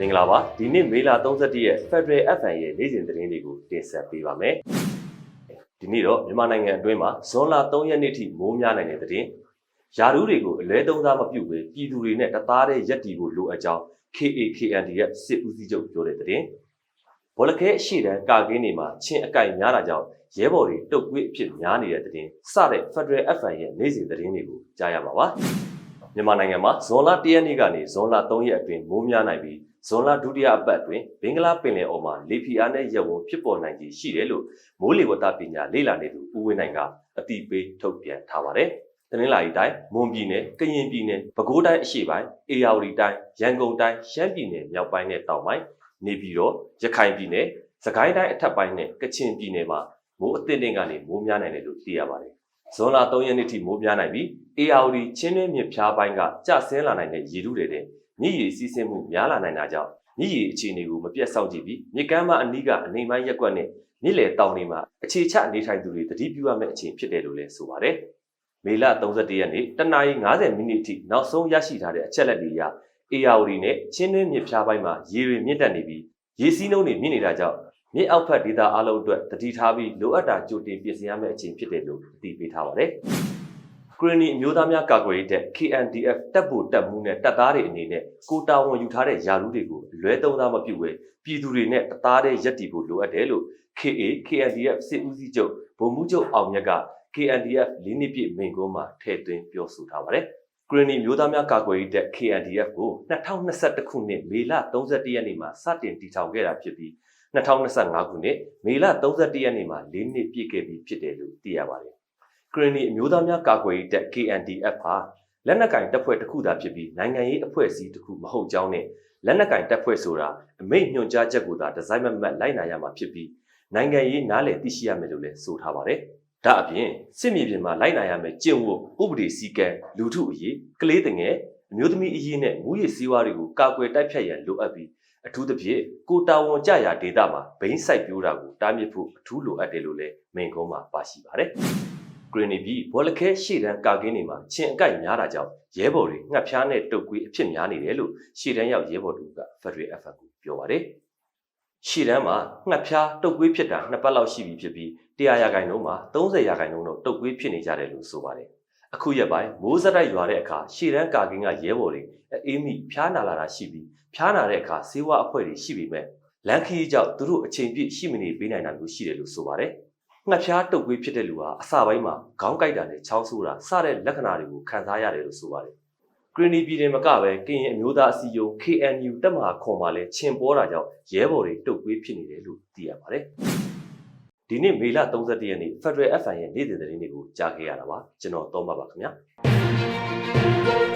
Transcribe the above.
မင်္ဂလာပါဒီနေ့မေလ31ရက် Federal FN ရဲ့နေ့စဉ်သတင်းတွေကိုတင်ဆက်ပေးပါမယ်ဒီနေ့တော့မြန်မာနိုင်ငံအတွင်းမှာဇွန်လ3ရက်နေ့ထိမိုးများနိုင်တဲ့သတင်းယာရုတွေကိုအလဲသုံးစားမပြုတ်ပဲပြည်သူတွေနဲ့တသားတည်းရက်တီကိုလိုအပ်ကြောင်း KAKND ရဲ့စစ်ဦးစီးချုပ်ပြောတဲ့သတင်းဘောလခဲအရှိတန်းကာကင်းတွေမှာချင်းအကိုက်များတာကြောင့်ရဲဘော်တွေတုတ်ကွေးအဖြစ်များနေတဲ့သတင်းစတဲ့ Federal FN ရဲ့နေ့စဉ်သတင်းတွေကိုကြားရပါပါ မြန်မာနိုင်ငံမှာဇွန်လ1ရက်နေ့ကနေဇွန်လ3ရက်အတွင်းမိုးများနိုင်ပြီးဇွန်လဒုတိယအပတ်အတွင်းဘင်္ဂလားပင်လယ်အော်မှာလေပြင်းအားနဲ့ရက်ဝန်းဖြစ်ပေါ်နိုင်ခြေရှိတယ်လို့မိုးလေဝသပညာလေ့လာနေသူဦးဝင်းနိုင်ကအတိပေးထုတ်ပြန်ထားပါတယ်။တနင်္လာရီတိုင်းမွန်ပြည်နယ်၊ကရင်ပြည်နယ်၊ပဲခူးတိုင်းအရှေ့ပိုင်း၊အေရဝတီတိုင်း၊ရန်ကုန်တိုင်း၊ရှမ်းပြည်နယ်မြောက်ပိုင်းနဲ့တောင်ပိုင်းနေပြည်တော်၊ရခိုင်ပြည်နယ်၊စကိုင်းတိုင်းအထက်ပိုင်းနဲ့ကချင်ပြည်နယ်မှာမိုးအသင့်တင်ကနေမိုးများနိုင်တယ်လို့သိရပါတယ်။ ဇွန်လ3ရက်နေ့ထိမိုးများနိုင်ပြီး ARD ချင်းတွင်းမြစ်ဖျားပိုင်းကကျဆင်းလာနိုင်တဲ့ရေထုတွေတဲ့မြစ်ရည်စီးဆင်းမှုများလာနိုင်တာကြောင့်မြစ်ရည်အခြေအနေကိုမပြတ်စောင့်ကြည့်ပြီးမြစ်ကမ်းမအနီးကနေပိုင်းရက်ကွက်နဲ့မြစ်လယ်တောင်တွေမှာအခြေချနေထိုင်သူတွေတတိပြုရမယ့်အချိန်ဖြစ်တယ်လို့လည်းဆိုပါတယ်။မေလ31ရက်နေ့တနအီ90မိနစ်အထိနောက်ဆုံးရရှိထားတဲ့အချက်လက်တွေအရ ARD နဲ့ချင်းတွင်းမြစ်ဖျားပိုင်းမှာရေတွေမြင့်တက်နေပြီးရေစီးနှုန်းတွေမြင့်နေတာကြောင့် မြစ်အောက်ဖက်ဒေသအလုံးအတွက်တတိထားပြီးလိုအပ်တာကြိုတင်ပြင်ဆင်ရမယ့်အချိန်ဖြစ်တယ်လို့အသိပေးထားပါတယ်။ကရီနီအမျိုးသားများကာကွယ်ရေးတပ် KNDF တပ်ဖို့တပ်မှုနဲ့တပ်သားတွေအနေနဲ့ကိုတာဝန်ယူထားတဲ့ယာလူတွေကိုအလွဲသုံးစားမပြုဘဲပြည်သူတွေနဲ့တသားတည်းရပ်တည်ဖို့လိုအပ်တယ်လို့ KA KNDF စစ်ဦးစီးချုပ်ဗိုလ်မှူးချုပ်အောင်မြတ်က KNDF လေးနှစ်ပြည့်မိန့်ခွန်းမှာထည့်သွင်းပြောဆိုထားပါတယ်။ကရီနီမျိုးသားများကာကွယ်ရေးတပ် KNDF ကို2021ခုနှစ်မေလ31ရက်နေ့မှာစတင်တည်ထောင်ခဲ့တာဖြစ်ပြီး 2025ခုနှစ်မေလ31ရက်နေ့မှာ၄နှစ်ပြည့်ခဲ့ပြီဖြစ်တယ်လို့သိရပါတယ်။ကရင်နီအမျိုးသားများကာကွယ်ရေးတပ် KNDF ဟာလက်နက်ကင်တပ်ဖွဲ့တစ်ခုသာဖြစ်ပြီးနိုင်ငံရေးအဖွဲ့အစည်းတစ်ခုမဟုတ်ကြောင်းနဲ့လက်နက်ကင်တပ်ဖွဲ့ဆိုတာအမိန့်ညွှန်ကြားချက်ကိုသာဒီဇိုင်းမမတ်လိုက်နာရမှာဖြစ်ပြီးနိုင်ငံရေးနားလည်သိရှိရမယ်လို့လည်းဆိုထားပါတယ်။ဒါအပြင်စစ်မြေပြင်မှာလိုက်နာရမယ်ကျင့်ဝတ်ဥပဒေစည်းကမ်းလူထုအရေးကလေးတငယ်အမျိုးသမီးအရေးနဲ့ငွေရည်စည်းဝါးတွေကိုကာကွယ်တိုက်ဖြတ်ရန်လိုအပ်ပြီး အထူးသဖြင့်ကိုတာဝန်ကြရာဒေသမှာဘိန်းစိုက်ပြိုးတာကိုတားမြစ်ဖို့အထူးလိုအပ်တယ်လို့လည်းမိန့်ခွန်းမှာပါရှိပါတယ်။ဂရနီဘီဘောလခဲရှေ့တန်းကာကင်းတွေမှာချင်းအကိုက်များတာကြောင့်ရဲဘော်တွေငှက်ဖျားနဲ့တုတ်ကွေးအဖြစ်များနေတယ်လို့ရှေ့တန်းရောက်ရဲဘော်တို့က Federal FM ကိုပြောပါတယ်။ရှေ့တန်းမှာငှက်ဖျားတုတ်ကွေးဖြစ်တာနှစ်ပတ်လောက်ရှိပြီဖြစ်ပြီး100ရာခိုင်နှုန်းမှာ30ရာခိုင်နှုန်းတော့တုတ်ကွေးဖြစ်နေကြတယ်လို့ဆိုပါတယ်။ အခုရက်ပိုင်းမိုးစတိုက်ရွာတဲ့အခါရှေ့တန်းကာကင်းကရဲဘော်တွေအေးမိဖျားနာလာတာရှိပြီးဖျားနာတဲ့အခါဆေးဝါးအဖွဲ့တွေရှိပြီးမဲ့လန်ခီကြောင့်သူတို့အချိန်ပြည့်ရှိမနေပေးနိုင်တာမျိုးရှိတယ်လို့ဆိုပါတယ်။ငှက်ဖျားတုပ်ကွေးဖြစ်တဲ့လူဟာအစပိုင်းမှာခေါင်းကိုက်တာနဲ့ချောင်းဆိုးတာစတဲ့လက္ခဏာတွေကိုခံစားရတယ်လို့ဆိုပါတယ်။ကရီနီပြည်နယ်မှာကပဲကရင်အမျိုးသားအစည်းအရုံး KNU တက်မဟာခွန်မှာလည်းချင်းပေါ်တာကြောင့်ရဲဘော်တွေတုပ်ကွေးဖြစ်နေတယ်လို့သိရပါတယ်။ ဒီနေ့မေလ31ရက်နေ့ Federal FN ရဲ့နေ့စဉ်သတင်းတွေကိုကြားခဲ့ရတာပါကျွန်တော်တောင်းပါပါခင်ဗျာ။